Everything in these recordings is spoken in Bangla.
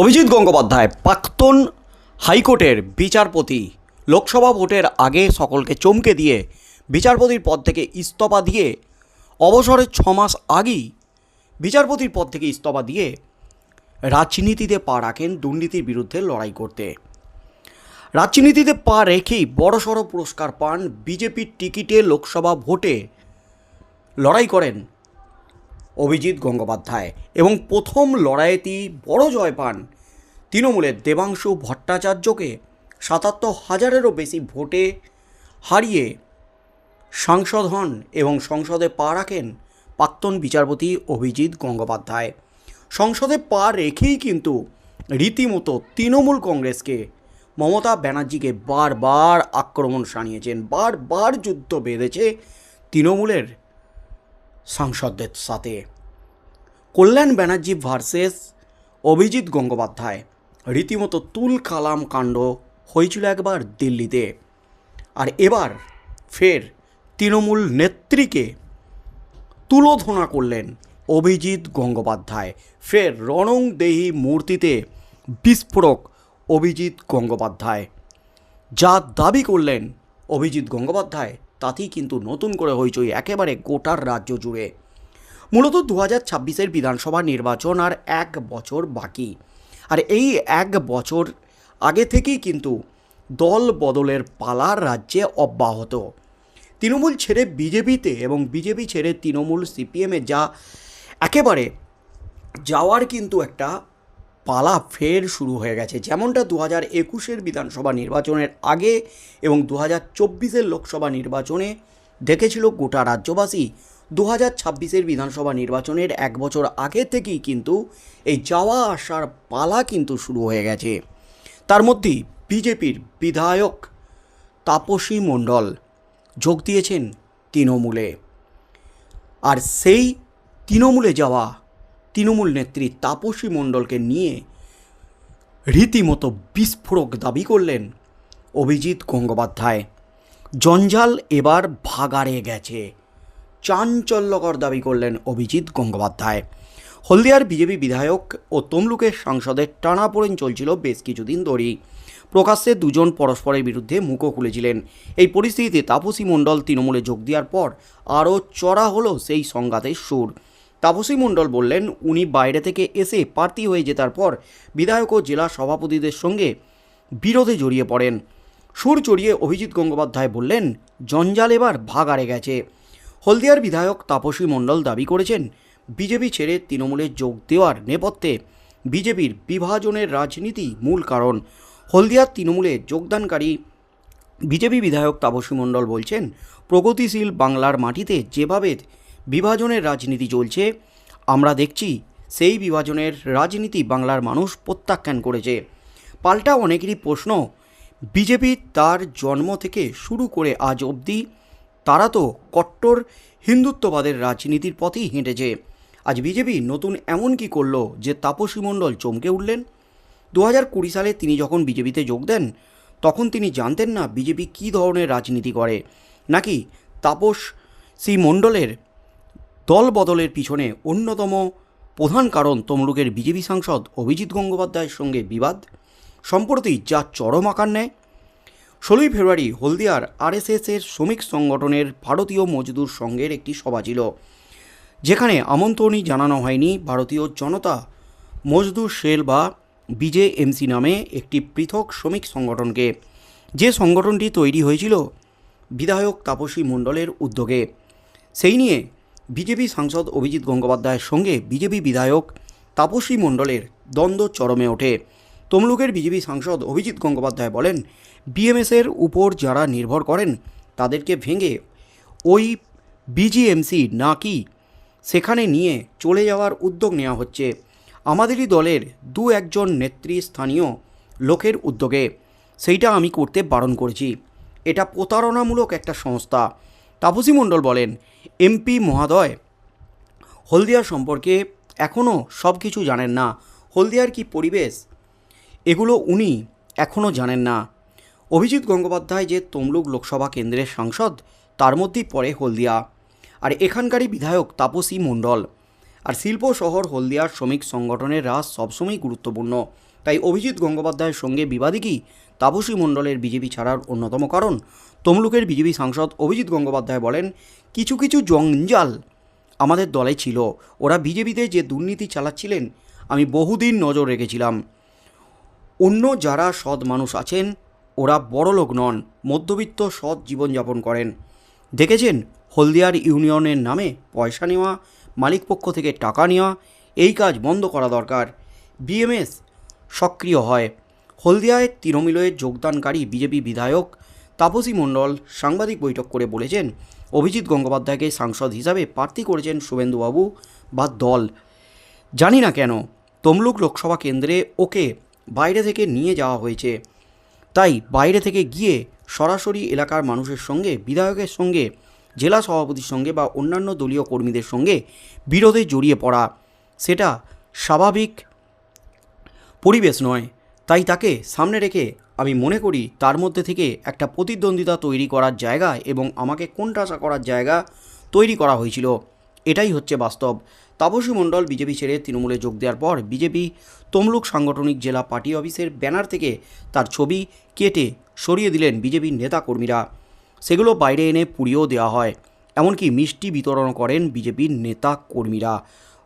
অভিজিৎ গঙ্গোপাধ্যায়, প্রাক্তন হাইকোর্টের বিচারপতি। লোকসভা ভোটের আগে সকলকে চমকে দিয়ে বিচারপতির পদ থেকে ইস্তফা দিয়ে, অবসরের ছ মাস আগেই বিচারপতির পদ থেকে ইস্তফা দিয়ে রাজনীতিতে পা রাখেন দুর্নীতির বিরুদ্ধে লড়াই করতে। রাজনীতিতে পা রেখেই বড়সড় পুরস্কার পান বিজেপির টিকিটে লোকসভা ভোটে লড়াই করেন অভিজিৎ গঙ্গোপাধ্যায় এবং প্রথম লড়াইয়েতেই বড় জয় পান তৃণমূলের দেবাংশু ভট্টাচার্যকে সাতাত্তর হাজারেরও বেশি ভোটে হারিয়ে সাংসদ হন এবং সংসদে পা রাখেন প্রাক্তন বিচারপতি অভিজিৎ গঙ্গোপাধ্যায়। সংসদে পা রেখেই কিন্তু রীতিমতো তৃণমূল কংগ্রেসকে মমতা ব্যানার্জিকে বারবার আক্রমণ সানিয়েছেন বারবার যুদ্ধ বেঁধেছে তৃণমূলের সাংসদদের সাথে। কল্যাণ ব্যানার্জি ভার্সেস অভিজিৎ গঙ্গোপাধ্যায়। রীতিমতো তুল কালাম কাণ্ড হয়েছিল একবার দিল্লিতে। আর এবার ফের তৃণমূল নেত্রীকে তুলোধনা করলেন অভিজিৎ গঙ্গোপাধ্যায়। ফের রণংদেহী মূর্তিতে বিস্ফোরক অভিজিৎ গঙ্গোপাধ্যায়। যা দাবি করলেন অভিজিৎ গঙ্গোপাধ্যায়, তাতেই কিন্তু নতুন করে হইচই একেবারে গোটার রাজ্য জুড়ে। মূলত দু হাজার ছাব্বিশের বিধানসভা নির্বাচন আর এক বছর বাকি। আর এই এক বছর আগে থেকেই কিন্তু দল বদলের পালা রাজ্যে অব্যাহত। তৃণমূল ছেড়ে বিজেপিতে এবং বিজেপি ছেড়ে তৃণমূল সিপিএমে যা একেবারে যাওয়ার কিন্তু একটা পালা ফের শুরু হয়ে গেছে। যেমনটা দু হাজার একুশের বিধানসভা নির্বাচনের আগে এবং দু হাজার চব্বিশের লোকসভা নির্বাচনে দেখেছিল গোটা রাজ্যবাসী দু হাজার ছাব্বিশের বিধানসভা নির্বাচনের এক বছর আগে থেকেই কিন্তু এই যাওয়া আসার পালা কিন্তু শুরু হয়ে গেছে। তার মধ্যেই বিজেপির বিধায়ক তাপসী মণ্ডল যোগ দিয়েছেন তৃণমূলে। আর সেই তৃণমূলে যাওয়া তৃণমূল নেত্রী তাপসী মণ্ডলকে নিয়ে রীতিমতো বিস্ফোরক দাবি করলেন অভিজিৎ গঙ্গোপাধ্যায়। জঞ্জাল এবার ভাগাড়ে গেছে। চাঞ্চল্যকর দাবি করলেন অভিজিৎ গঙ্গোপাধ্যায়। হলদিয়ার বিজেপি বিধায়ক ও তমলুকের সাংসদের টানাপোড়েন চলছিল বেশ কিছুদিন ধরেই। প্রকাশ্যে দুজন পরস্পরের বিরুদ্ধে মুখও খুলেছিলেন। এই পরিস্থিতিতে তাপসী মণ্ডল তৃণমূলে যোগ দেওয়ার পর আরও চড়া হলো সেই সংঘাতের সুর। তাপসী মণ্ডল বললেন, উনি বাইরে থেকে এসে প্রার্থী হয়ে জেতার পর বিধায়ক ও জেলা সভাপতিদের সঙ্গে বিরোধে জড়িয়ে পড়েন। সুর চড়িয়ে অভিজিৎ গঙ্গোপাধ্যায় বললেন, জঞ্জাল এবার ভাগাড়ে গেছে। হলদিয়ার বিধায়ক তাপসী মণ্ডল দাবি করেছেন, বিজেপি ছেড়ে তৃণমূলে যোগ দেওয়ার নেপথ্যে বিজেপির বিভাজনের রাজনীতি মূল কারণ। হলদিয়ার তৃণমূলে যোগদানকারী বিজেপি বিধায়ক তাপসী মণ্ডল বলছেন, প্রগতিশীল বাংলার মাটিতে যেভাবে বিভাজনের রাজনীতি চলছে, আমরা দেখছি সেই বিভাজনের রাজনীতি বাংলার মানুষ প্রত্যাখ্যান করেছে। পাল্টা অনেকেরই প্রশ্ন, বিজেপি তার জন্ম থেকে শুরু করে আজ অবধি তারা তো কট্টর হিন্দুত্ববাদের রাজনীতির পথেই হেঁটেছে। আজ বিজেপি নতুন এমন কি করল যে তাপসী মণ্ডল চমকে উঠলেন? দু কুড়ি সালে তিনি যখন বিজেপিতে যোগ দেন, তখন তিনি জানতেন না বিজেপি কী ধরনের রাজনীতি করে। নাকি তাপস সি মণ্ডলের দল বদলের পিছনে অন্যতম প্রধান কারণ তমলুকের বিজেপি সাংসদ অভিজিৎ গঙ্গোপাধ্যায়ের সঙ্গে বিবাদ? সম্প্রতি যা চরম আকার নেয় ষোলোই ফেব্রুয়ারি হলদিয়ার আরএসএসের শ্রমিক সংগঠনের ভারতীয় মজদুর সংঘের একটি সভা ছিল, যেখানে আমন্ত্রণই জানানো হয়নি ভারতীয় জনতা মজদুর সেল বা বিজেএমসি নামে একটি পৃথক শ্রমিক সংগঠনকে। যে সংগঠনটি তৈরি হয়েছিল বিধায়ক তাপসী মণ্ডলের উদ্যোগে। সেই নিয়ে বিজেপি সাংসদ অভিজিৎ গঙ্গোপাধ্যায়ের সঙ্গে বিজেপি বিধায়ক তাপসী মণ্ডলের দ্বন্দ্ব চরমে ওঠে। তমলুকের বিজেপি সাংসদ অভিজিৎ গঙ্গোপাধ্যায় বলেন, বিএমএসের উপর যারা নির্ভর করেন, তাদেরকে ভেঙে ওই বিজিএমসি নাকি সেখানে নিয়ে চলে যাওয়ার উদ্যোগ নেওয়া হচ্ছে। আমাদেরই দলের দু একজন নেত্রী স্থানীয় লোকের উদ্যোগে। সেইটা আমি করতে বারণ করেছি। এটা প্রতারণামূলক একটা সংস্থা। তাপসী মণ্ডল বলেন, এমপি মহাদয়, হলদিয়া সম্পর্কে এখনও সব কিছু জানেন না। হলদিয়ার কি পরিবেশ? এগুলো উনি এখনও জানেন না। অভিজিৎ গঙ্গোপাধ্যায় যে তমলুক লোকসভা কেন্দ্রের সাংসদ, তার মধ্যেই পড়ে হলদিয়া। আর এখানকারই বিধায়ক তাপসী মণ্ডল। আর শিল্প শহর হলদিয়ার শ্রমিক সংগঠনের রাজ সবসময়ই গুরুত্বপূর্ণ। তাই অভিজিৎ গঙ্গোপাধ্যায়ের সঙ্গে বিবাদী কি তাপসী মণ্ডলের বিজেপি ছাড়ার অন্যতম কারণ? তমলুকের বিজেপি সাংসদ অভিজিৎ গঙ্গোপাধ্যায় বলেন, কিছু কিছু জঞ্জাল আমাদের দলে ছিল। ওরা বিজেপিতে যে দুর্নীতি চালাচ্ছিলেন, আমি বহুদিন নজর রেখেছিলাম। অন্য যারা সৎ মানুষ আছেন, ওরা বড় লোক নন, মধ্যবিত্ত সৎ জীবনযাপন করেন। দেখেছেন? হলদিয়ার ইউনিয়নের নামে পয়সা নেওয়া মালিকপক্ষ থেকে টাকা নেওয়া, এই কাজ বন্ধ করা দরকার। বিএমএস সক্রিয় হয়। হলদিয়ায় তৃণমূলের যোগদানকারী বিজেপি বিধায়ক তাপসী মণ্ডল সাংবাদিক বৈঠক করে বলেছেন, অভিজিৎ গঙ্গোপাধ্যায়কে সাংসদ হিসাবে প্রার্থী করেছেন শুভেন্দুবাবু বা দল। জানি না কেন, তমলুক লোকসভা কেন্দ্রে ওকে বাইরে থেকে নিয়ে যাওয়া হয়েছে। তাই বাইরে থেকে গিয়ে সরাসরি এলাকার মানুষের সঙ্গে, বিধায়কের সঙ্গে, জেলা সভাপতির সঙ্গে বা অন্যান্য দলীয় কর্মীদের সঙ্গে বিরোধে জড়িয়ে পড়া। সেটা স্বাভাবিক পরিবেশ নয়। তাই তাকে সামনে রেখে আমি মনে করি তার মধ্যে থেকে একটা প্রতিদ্বন্দ্বিতা তৈরি করার জায়গা এবং আমাকে কোণঠাসা করার জায়গা তৈরি করা হয়েছিল। এটাই হচ্ছে বাস্তব। তাপসী মণ্ডল বিজেপি ছেড়ে তৃণমূলে যোগ দেওয়ার পর বিজেপি তমলুক সাংগঠনিক জেলা পার্টি অফিসের ব্যানার থেকে তার ছবি কেটে সরিয়ে দিলেন বিজেপির নেতাকর্মীরা। সেগুলো বাইরে এনে পুড়িয়েও দেওয়া হয়। এমনকি মিষ্টি বিতরণ করেন বিজেপির নেতা কর্মীরা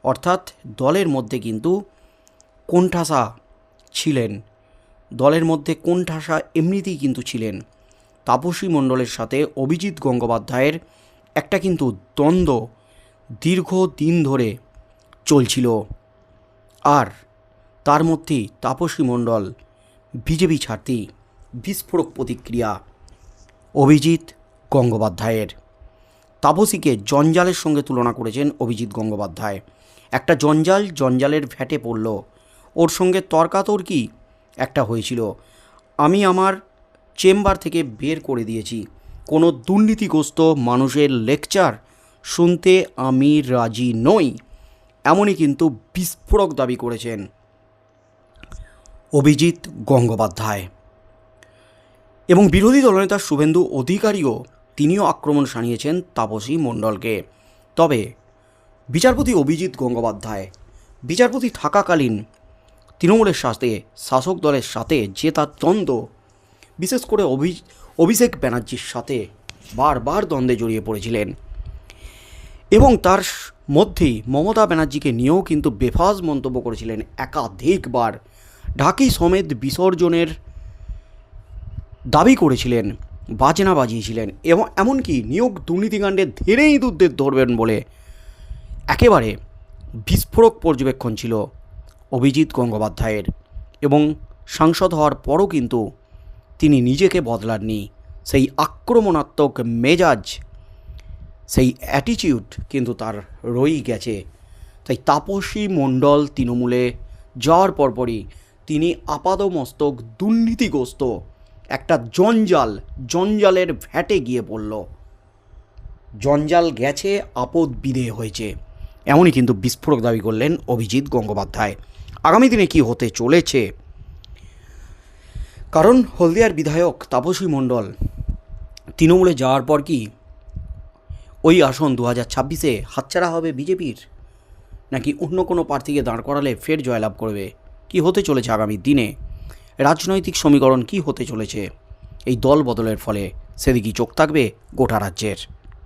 অর্থাৎ দলের মধ্যে কিন্তু কোণঠাসা ছিলেন। দলের মধ্যে কোণঠাসা এমনিতেই কিন্তু ছিলেন। তাপসী মণ্ডলের সাথে অভিজিৎ গঙ্গোপাধ্যায়ের একটা কিন্তু দ্বন্দ্ব দীর্ঘ দিন ধরে চলছিল। আর তার মধ্যেই তাপসী মণ্ডল, বিজেপি ছাড়তেই বিস্ফোরক প্রতিক্রিয়া, অভিজিৎ গঙ্গোপাধ্যায়ের। তাপসীকে জঞ্জালের সঙ্গে তুলনা করেছেন অভিজিৎ গঙ্গোপাধ্যায়। একটা জঞ্জাল জঞ্জালের ভ্যাটে পড়ল। ওর সঙ্গে তর্কাতর্কি একটা হয়েছিল। আমি আমার চেম্বার থেকে বের করে দিয়েছি। কোনো দুর্নীতিগ্রস্ত মানুষের লেকচার শুনতে আমি রাজি নই। এমনই কিন্তু বিস্ফোরক দাবি করেছেন অভিজিৎ গঙ্গোপাধ্যায়। এবং বিরোধী দলনেতা শুভেন্দু অধিকারীও তিনিও আক্রমণ সানিয়েছেন তাপসী মণ্ডলকে। তবে বিচারপতি অভিজিৎ গঙ্গোপাধ্যায় বিচারপতি থাকাকালীন তৃণমূলের সাথে, শাসক দলের সাথে যে তার দ্বন্দ্ব, বিশেষ করে অভি, অভিষেক ব্যানার্জির সাথে বারবার দ্বন্দ্বে জড়িয়ে পড়েছিলেন। এবং তার মধ্যেই মমতা ব্যানার্জিকে নিয়েও কিন্তু বেফাজ মন্তব্য করেছিলেন একাধিকবার। ঢাকি সমেত বিসর্জনের দাবি করেছিলেন, বাজনা বাজিয়েছিলেন এবং এমনকি নিয়োগ দুর্নীতিকাণ্ডে ধীরে ইঁদুরদের ধরবেন বলে একেবারে বিস্ফোরক পর্যবেক্ষণ ছিল অভিজিৎ গঙ্গোপাধ্যায়ের এবং সাংসদ হওয়ার পরও কিন্তু তিনি নিজেকে বদলাননি। সেই আক্রমণাত্মক মেজাজ সেই অ্যাটিটিউড কিন্তু তার রয়েই গেছে। তাই তাপসী মণ্ডল তৃণমূলে যাওয়ার পরপরই তিনি আপাদমস্তক দুর্নীতিগ্রস্ত একটা জঞ্জাল, জঞ্জালের ভ্যাটে গিয়ে পড়ল। জঞ্জাল গেছে, আপদ বিদে হয়েছে। এমনই কিন্তু বিস্ফোরক দাবি করলেন অভিজিৎ গঙ্গোপাধ্যায়। আগামী দিনে কি হতে চলেছে? কারণ হলদিয়ার বিধায়ক তাপসী মণ্ডল তৃণমূলে যাওয়ার পর কি ওই আসন দু হাজার ছাব্বিশে হাতছাড়া হবে বিজেপির? নাকি অন্য কোনো প্রার্থীকে দাঁড় করালে ফের জয়লাভ করবে? কি হতে চলেছে আগামী দিনে? রাজনৈতিক সমীকরণ কি হতে চলেছে? এই দল বদলের ফলে সেদিকেই চোখ থাকবে গোটা রাজ্যের।